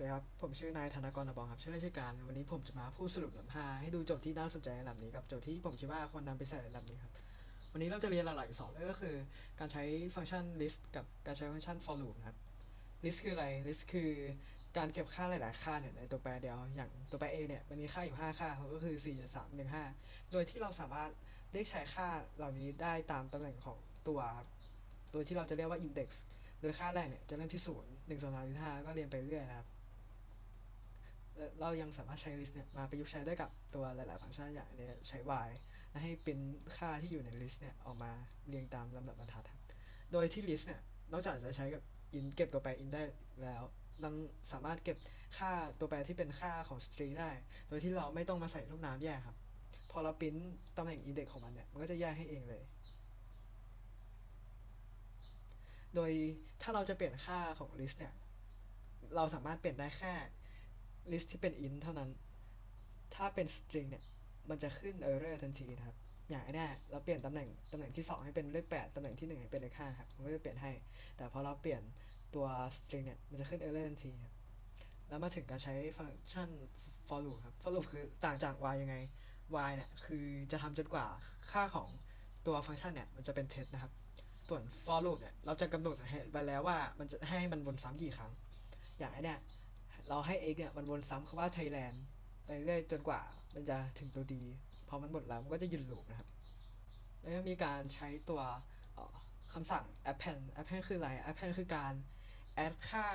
สวัสดีครับ ผมชื่อนายธนกรนบองครับชื่อราชการ วันนี้ผมจะมาพูดสรุปลำห้าให้ดูโจทย์ที่น่าสนใจในลำนี้กับโจทย์ที่ผมคิดว่าควรนำไปใส่ลำนี้ครับ วันนี้เราจะเรียนหลักๆอยู่สองเรื่องก็คือ การใช้ฟังก์ชัน list กับการใช้ฟังก์ชัน for loop ครับ list คืออะไร list คือการเก็บค่าหลาย ๆ ค่าเนี่ยในตัวแปรเดียว อย่างตัวแปร a เนี่ยมันมีค่าอยู่ 5 ค่า ก็คือ 4 3 1 5 โดยที่เราสามารถเรียกใช้ค่าเหล่านี้ได้ตามตำแหน่งของตัวครับโดยที่เราจะเรียกว่า index โดยค่าแรกเนี่ยจะเริ่มที่ 0 1 2 3 4 5ก็เรียงไปเรื่อยนะครับ เรายังสามารถใช้ list เนี่ยมาประยุกต์ใช้ได้กับตัวหลาย ๆ ฟังก์ชันอย่างเนี้ใช้ y และให้เป็นค่าที่อยู่ใน list เนี่ยออกมาเรียงตามลำดับบรรทัดครับ โดยที่ list เนี่ยนอกจากจะใช้กับ in เก็บตัวแปร in ได้แล้วยังสามารถเก็บค่าตัวแปรที่เป็นค่าของ string ได้ โดยที่เราไม่ต้องมาใส่ลูกน้ำแยกครับ พอเราปริ้นตำแหน่ง index ของมันเนี่ยมันก็จะแยกให้เองเลย โดยถ้าเราจะเปลี่ยนค่าของ list เนี่ยเราสามารถเปลี่ยนได้แค่ list ที่เป็น int เท่านั้น ถ้าเป็น string เนี่ย มันจะขึ้น error ทันทีนะครับ อย่างไอ้เนี่ยเราเปลี่ยนตำแหน่งตำแหน่งที่ 2 ให้เป็นเลข 8 ตำแหน่งที่ 1 ให้เป็นเลข5ครับมันก็จะเปลี่ยนให้ แต่พอเราเปลี่ยนตัว string เนี่ย มันจะขึ้น error ทันทีครับ แล้วมาถึงการใช้ฟังก์ชัน for loop ครับ for loop คือต่างจาก y ยังไง y เนี่ย คือจะทำจนกว่าค่าของตัวฟังก์ชันเนี่ย มันจะเป็น test นะครับส่วน for loop เนี่ย เราจะกำหนดให้ไปแล้วว่ามันจะให้มันวนซ้ำกี่ครั้ง อย่างไอ้เนี่ย เราให้ x เนี่ยมันวนซ้ำคำว่า Thailand ไปเรื่อยจนกว่ามันจะถึงตัวดีพอมันหมดแล้วมันก็จะหยุดลูปนะครับ แล้วก็มีการใช้ตัวคำสั่ง append append คืออะไร append คือการ add ค่า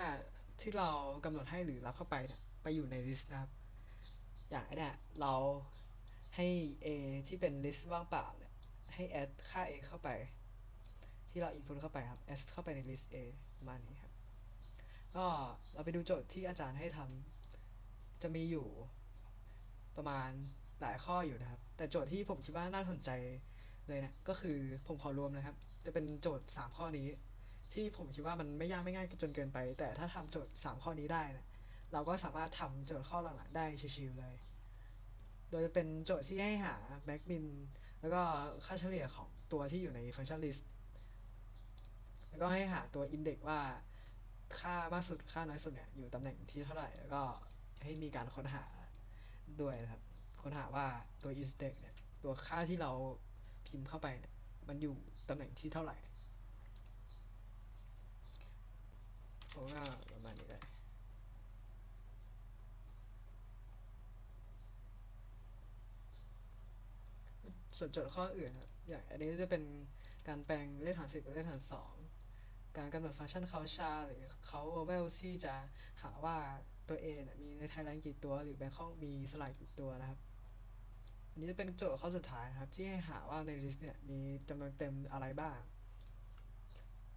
ที่เรากำหนดให้หรือรับเข้าไปเนี่ยไปอยู่ใน list นะครับ อย่างไอ้เนี่ยเราให้ a ที่เป็น list ว่างเปล่าเนี่ยให้ add ค่า a เข้าไป ที่เรา input เข้าไปครับ add เข้าไปใน list a ประมาณนี้ครับ ก็เราไปดูโจทย์ที่อาจารย์ให้ทำจะมีอยู่ประมาณหลายข้ออยู่นะครับ แต่โจทย์ที่ผมคิดว่าน่าสนใจเลยนะก็คือผมขอรวมนะครับ จะเป็นโจทย์ 3 ข้อนี้ ที่ผมคิดว่ามันไม่ยากไม่ง่ายจนเกินไป แต่ถ้าทำโจทย์ 3 ข้อนี้ได้นะเราก็สามารถทำโจทย์ข้อหลังๆได้ชิวๆเลย โดยจะเป็นโจทย์ที่ให้หาแบ็กบินแล้วก็ค่าเฉลี่ยของตัวที่อยู่ในฟังก์ชัน list แล้วก็ให้หาตัว index ว่า ค่ามากสุดค่าน้อยสุดเนี่ยอยู่ตำแหน่งที่เท่าไหร่แล้วก็ให้มีการค้นหาด้วยนะครับ ค้นหาว่าตัว index เนี่ยตัวค่าที่เราพิมพ์เข้าไปเนี่ยมันอยู่ตำแหน่งที่เท่าไหร่ผมว่าประมาณนี้เลยส่วนโจทย์ข้ออื่นครับอย่างอันนี้จะเป็นการแปลงเลขฐานสิบเป็นเลขฐานสอง การกำหนดฟังก์ชันเขาชาหรือเขาโอเวลที่จะหาว่าตัวเนี่ยมีในไทยแลนด์กี่ตัวหรือแบงคอกมีสลายกี่ตัวนะครับ อันนี้จะเป็นโจทย์ข้อสุดท้ายนะครับ ที่ให้หาว่าในลิสต์เนี่ยมีจำนวนเต็มอะไรบ้าง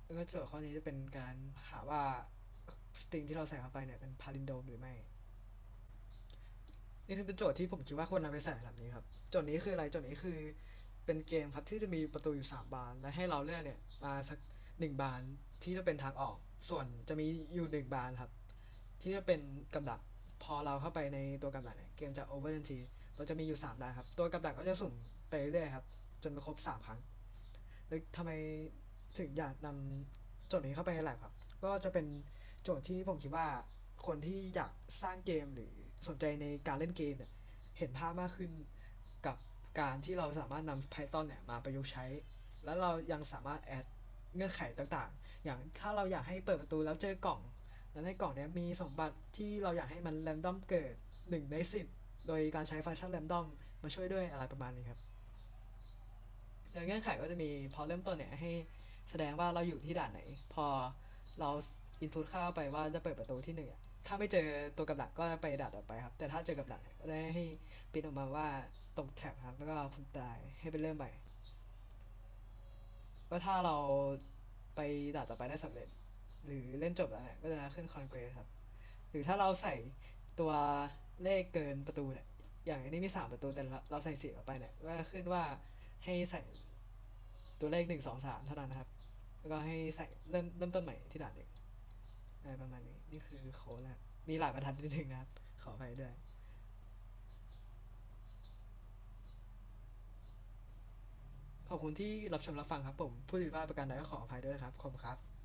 แล้วโจทย์ข้อนี้จะเป็นการหาว่าสตริงที่เราใส่เข้าไปเนี่ยเป็นพาลินโดมหรือไม่นี่คือเป็นโจทย์ที่ผมคิดว่าควรนำไปใส่แบบนี้ครับ โจทย์นี้คืออะไร โจทย์นี้คือเป็นเกมครับที่จะมีประตูอยู่สามบาน และให้เราเลือกเนี่ยมาสักหนึ่งบาน ที่จะเป็นทางออก ส่วนจะมีอยู่หนึ่งบานครับ ที่จะเป็นกับดักพอเราเข้าไปในตัวกับดักเนี่ยเกมจะโอเวอร์ทันทีเราจะมีอยู่สามดานครับ ตัวกับดักก็จะสุ่มไปเรื่อยครับ จนครบสามครั้งแล้วทำไมถึงอยากนำโจทย์นี้เข้าไปในแลบครับ ก็จะเป็นโจทย์ที่ผมคิดว่าคนที่อยากสร้างเกมหรือสนใจในการเล่นเกมเนี่ยเห็นภาพมากขึ้นกับการที่เราสามารถนำ Python เนี่ยมาประยุกต์ใช้ แล้วเรายังสามารถแอด เงื่อนไขต่างๆ อย่างถ้าเราอยากให้เปิดประตูแล้วเจอกล่อง แล้วในกล่องเนี้ยมีสมบัติที่เราอยากให้มันแรนดอมเกิด1ใน10 โดยการใช้ฟังก์ชันแรนดอมมาช่วยด้วยอะไรประมาณนี้ครับโดยเงื่อนไขก็จะมีพอเริ่มต้นเนี่ยให้แสดงว่าเราอยู่ที่ด่านไหน พอเราอินพุตเข้าไปว่าจะเปิดประตูที่หนึ่งถ้าไม่เจอตัวกับดักก็ไปด่านต่อไปครับ แต่ถ้าเจอกับดักก็ได้ให้ปริ้นออกมาว่าตกแท็บครับ แล้วก็คุณตายให้ไปเริ่มใหม่ ว่าถ้าเราไปด่านต่อไปได้สำเร็จ หรือเล่นจบแล้วเนี่ยก็จะขึ้นคอนเกรสครับ หรือถ้าเราใส่ตัวเลขเกินประตูเนี่ยอย่างอันนี้มีสามประตูแต่เราเราใส่สี่ออกไปเนี่ยก็จะขึ้นว่าให้ใส่ตัวเลขหนึ่งสองสามเท่านั้นนะครับ แล้วก็ให้ใส่เริ่มเริ่มต้นใหม่ที่ด่านหนึ่งอะไรประมาณนี้นี่คือโค้ดนะครับมีหลายบรรทัดนิดนึงนะครับ ขออภัยด้วย ขอบคุณที่รับชมรับฟังครับผม ผู้ผิดพลาประการใดก็ขออภัยด้วยนะครับ ขอบคุณครับ